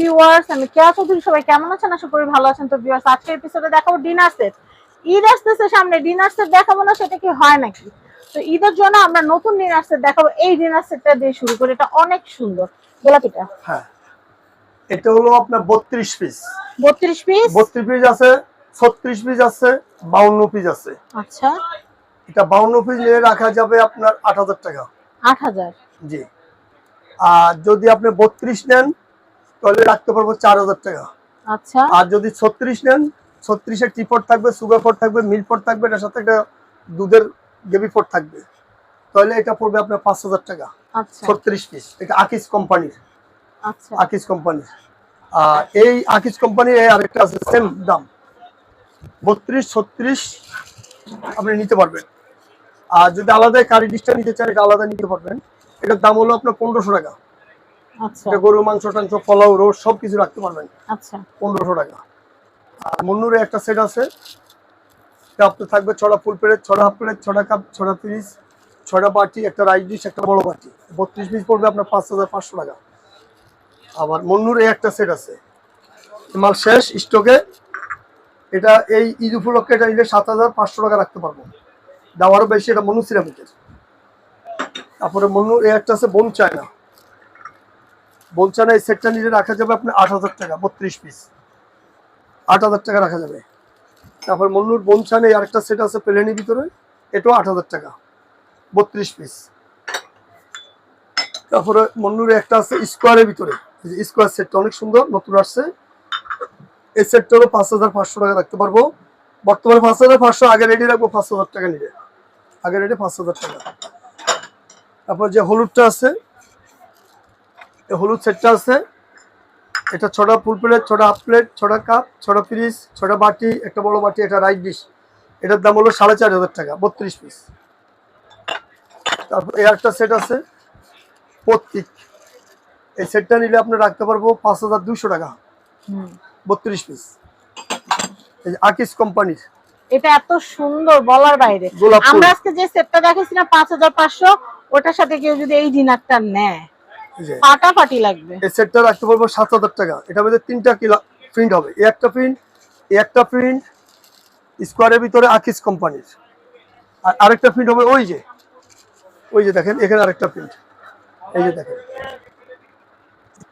Viewers আমি কেয়া চৌধুরী সবাই কেমন আছেন? আশা করি ভালো আছেন। তো ভিউয়ার্স আজকের এপিসোডে দেখাবো ডিনার সেট। ঈদ আসতেছে সামনে ডিনার সেট দেখাবো না সেটা কি হয় নাকি? তো ঈদের জন্য আমরা নতুন ডিনার সেট দেখাবো। এই ডিনার সেটটা দিয়ে শুরু করি। এটা অনেক সুন্দর। গোলাপিটা হ্যাঁ। এটা হলো আপনার বত্রিশ পিস বত্রিশ পিস বত্রিশ পিস আছে ছত্রিশ পিস আছে বাউন্ন পিস আছে। আচ্ছা। এটা বাউন্ন পিস নিয়ে রাখা যাবে আপনার আট হাজার টাকা। আট হাজার। জি। আর যদি আপনি বত্রিশ নেন তাহলে রাখতে পারব চার হাজার টাকা। আচ্ছা। আর যদি ছত্রিশ নেন ছত্রিশের টিপট থাকবে সুগার ফট থাকবে মিল্ক ফট থাকবে এটার সাথে একটা দুধের গেবি ফট থাকবে। তাহলে এটা পড়বে আপনার পাঁচ হাজার টাকা। আচ্ছা। ছত্রিশ পিস। এটা আকিস কোম্পানির। আচ্ছা। আকিস কোম্পানির। আর এই আকিস কোম্পানির আরেকটা আছে সেম দাম। বত্রিশ ছত্রিশ আপনি নিতে পারবেন। আর যদি আলাদা কারি ডিশটা নিতে চান এটা আলাদা নিতে পারবেন। এটার দাম হলো আপনার পনেরোশো টাকা। গরুর মাংস টাংস পোলাও রোড সব কিছু রাখতে পারবেন। আচ্ছা। পনেরোশো টাকা। আর মন্নুরে একটা সেট আছে। আপনার থাকবে ছটা ফুল প্লেট ছটা হাফ প্লেট ছটা কাপ ছটা পিস ছটা বাটি একটা রাইস ডিশ একটা বড় বাটি। বত্রিশ পিস পড়বে আপনার পাঁচ হাজার পাঁচশো টাকা। আবার মন্নুর এই একটা সেট আছে। মাল শেষ স্টকে এটা এই ঈদ উপলক্ষে এটা নিলে সাত হাজার পাঁচশো টাকা রাখতে পারব। দাম বেশি এটা মনু সিরামিকের তারপরে মন্নুর এই একটা আছে বোন চায়না। চায়না এই সেটটা নিলে রাখা যাবে আপনার আট হাজার টাকা, বত্রিশ পিস আট হাজার টাকা রাখা যাবে। তারপর মন্নুর বনছানে আরেকটা সেট আছে প্লেনের ভিতরে, এটাও আট হাজার টাকা, বত্রিশ পিস তারপরে মন্নুরে একটা আছে স্কোয়ারের ভিতরে স্কোয়ার সেটটা অনেক সুন্দর, নতুন আসছে। এই সেটটা হলো পাঁচ হাজার পাঁচশো টাকা রাখতে পারব। বর্তমানে পাঁচ হাজার পাঁচশো, আগে রেডি রাখব পাঁচ হাজার টাকা নিলে। আগে রেডি পাঁচ হাজার টাকা। তারপর যে হলুদটা আছে এই হলুদ সেটটা আছে। এটা ছটা ফুল প্লেট ছটা হাফ প্লেট ছটা কাপ ছটা পিস ছটা বাটি একটা বড় বাটি একটা রাইস ডিশ। এটার দাম হলো সাড়ে চার হাজার টাকা বত্রিশ পিস। তারপর এই একটা সেট আছে প্রত্যেক এই সেটটা নিলে আপনি রাখতে পারব পাঁচ হাজার দুশো টাকা। হুম। বত্রিশ পিস। এই আকিস কোম্পানির। এটা এত সুন্দর বলার বাইরে। আমরা আজকে যে সেটটা দেখাইছিলাম পাঁচ হাজার পাঁচশো ওটার সাথে কেউ যদি এই ডিনারটা নেয় ফাটাফাটি লাগবে। এই সেটটা রাখতে পারব সাত হাজার টাকা। এটার মধ্যে তিনটা প্রিন্ট হবে। এই একটা প্রিন্ট এই একটা প্রিন্ট স্কোয়ারের ভিতরে আকিস কোম্পানির আর আরেকটা প্রিন্ট হবে ওই যে। ওই যে দেখেন এখানে আরেকটা প্রিন্ট এই যে দেখেন।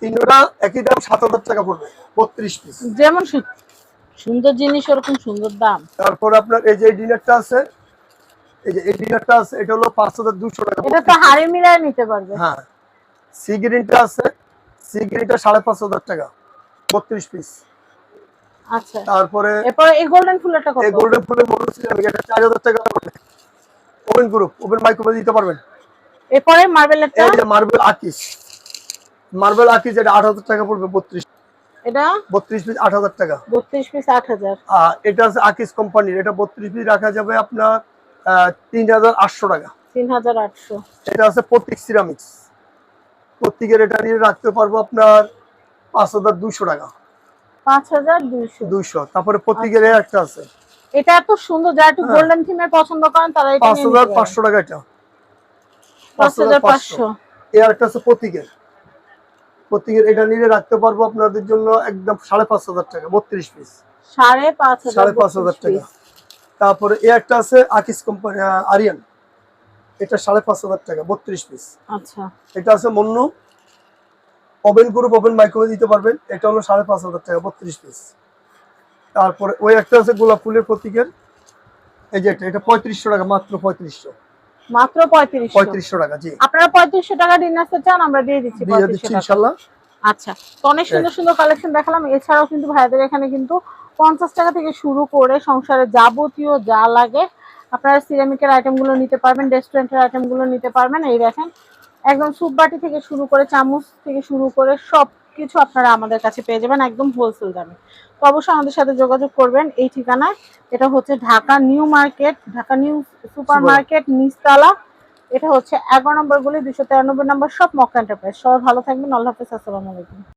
তিনটা একই দাম সাত হাজার টাকা পড়বে বত্রিশ পিস যেমন সুন্দর জিনিস ওরকম সুন্দর দাম। তারপর আপনার এই যে ডিনারটা আছে এই যে এই ডিনারটা আছে এটা হলো পাঁচ হাজার দুশো টাকা এটা তো হাড়ি মিলায় নিতে পারবে। হ্যাঁ। সি গ্রিনটা আছে সি গ্রিনটা সাড়ে পাঁচ হাজার টাকা বত্রিশ পিস আচ্ছা। তারপরে এরপর এই গোল্ডেন ফুলটা কত? এই গোল্ডেন ফুলের মডেল ছিল এটা টাকা পড়বে ওপেন গ্রুপ ওপেন মাইক্রোফোন দিতে পারবেন? এরপরে মার্বেলেরটা? এই যে মার্বেল আকিস মার্বেল আকিস এটা আট হাজার টাকা পড়বে বত্রিশ। এটা? বত্রিশ পিস আট হাজার টাকা। পিস আর এটা আছে আকিস কোম্পানির এটা বত্রিশ পিস রাখা যাবে আপনার তিন হাজার আটশো টাকা। তিন হাজার আটশো। এটা আছে প্রতীক সিরামিক্স প্রত্যেকের এটা নিয়ে রাখতে পারব আপনার পাঁচ হাজার দুশো টাকা। পাঁচ হাজার তারপরে প্রত্যেকের একটা আছে। এটা এত সুন্দর যারা একটু হ্যাঁ। গোল্ডেন থিমের পছন্দ করেন তারা এটা নিয়ে টাকা এটা। পাঁচ হাজার পাঁচশো। এই আরেকটা আছে প্রতীকের প্রতীকের এটা নিলে রাখতে পারব আপনাদের জন্য একদম সাড়ে পাঁচ হাজার টাকা বত্রিশ পিস সাড়ে পাঁচ হাজার সাড়ে পাঁচ হাজার টাকা। তারপরে এই একটা আছে আকিস কোম্পানি আরিয়ান এটা সাড়ে পাঁচ হাজার টাকা বত্রিশ পিস আচ্ছা। এটা আছে Mannu. Oven group oven microwave দিতে পারবেন। এটা হলো সাড়ে পাঁচ হাজার টাকা বত্রিশ পিস তারপরে ওই একটা আছে গোলাপ ফুলের প্রতীকের। এই যে এটা এটা পঁয়ত্রিশশো টাকা মাত্র পঁয়ত্রিশশো। মাত্র পঁয়ত্রিশ পঁয়ত্রিশশো টাকা জি। আপনারা পঁয়ত্রিশশো টাকা ডিনার সেট চান আমরা দিয়ে দিচ্ছি দিয়ে দিচ্ছি ইনশাল্লাহ। আচ্ছা তো অনেক সুন্দর সুন্দর কালেকশন দেখালাম। এছাড়াও কিন্তু ভাইয়াদের এখানে কিন্তু পঞ্চাশ টাকা থেকে শুরু করে সংসারে যাবতীয় যা লাগে আপনারা সিরামিকের আইটেমগুলো নিতে পারবেন রেস্টুরেন্টের আইটেমগুলো নিতে পারবেন এই দেখেন। একদম সুপ বাটি থেকে শুরু করে চামচ থেকে শুরু করে সব কিছু আপনারা আমাদের কাছে পেয়ে যাবেন একদম হোলসেল দামে। তো অবশ্যই আমাদের সাথে যোগাযোগ করবেন এই ঠিকানায়। এটা হচ্ছে Dhaka New Market Dhaka New Super Market নিচতলা। এটা হচ্ছে এগারো নম্বর গুলি দুশো তেরানব্বই নম্বর সব মক্কা এন্টারপ্রাইজ সবাই ভালো থাকবেন আল্লাহ হাফিজ আসসালামু আলাইকুম।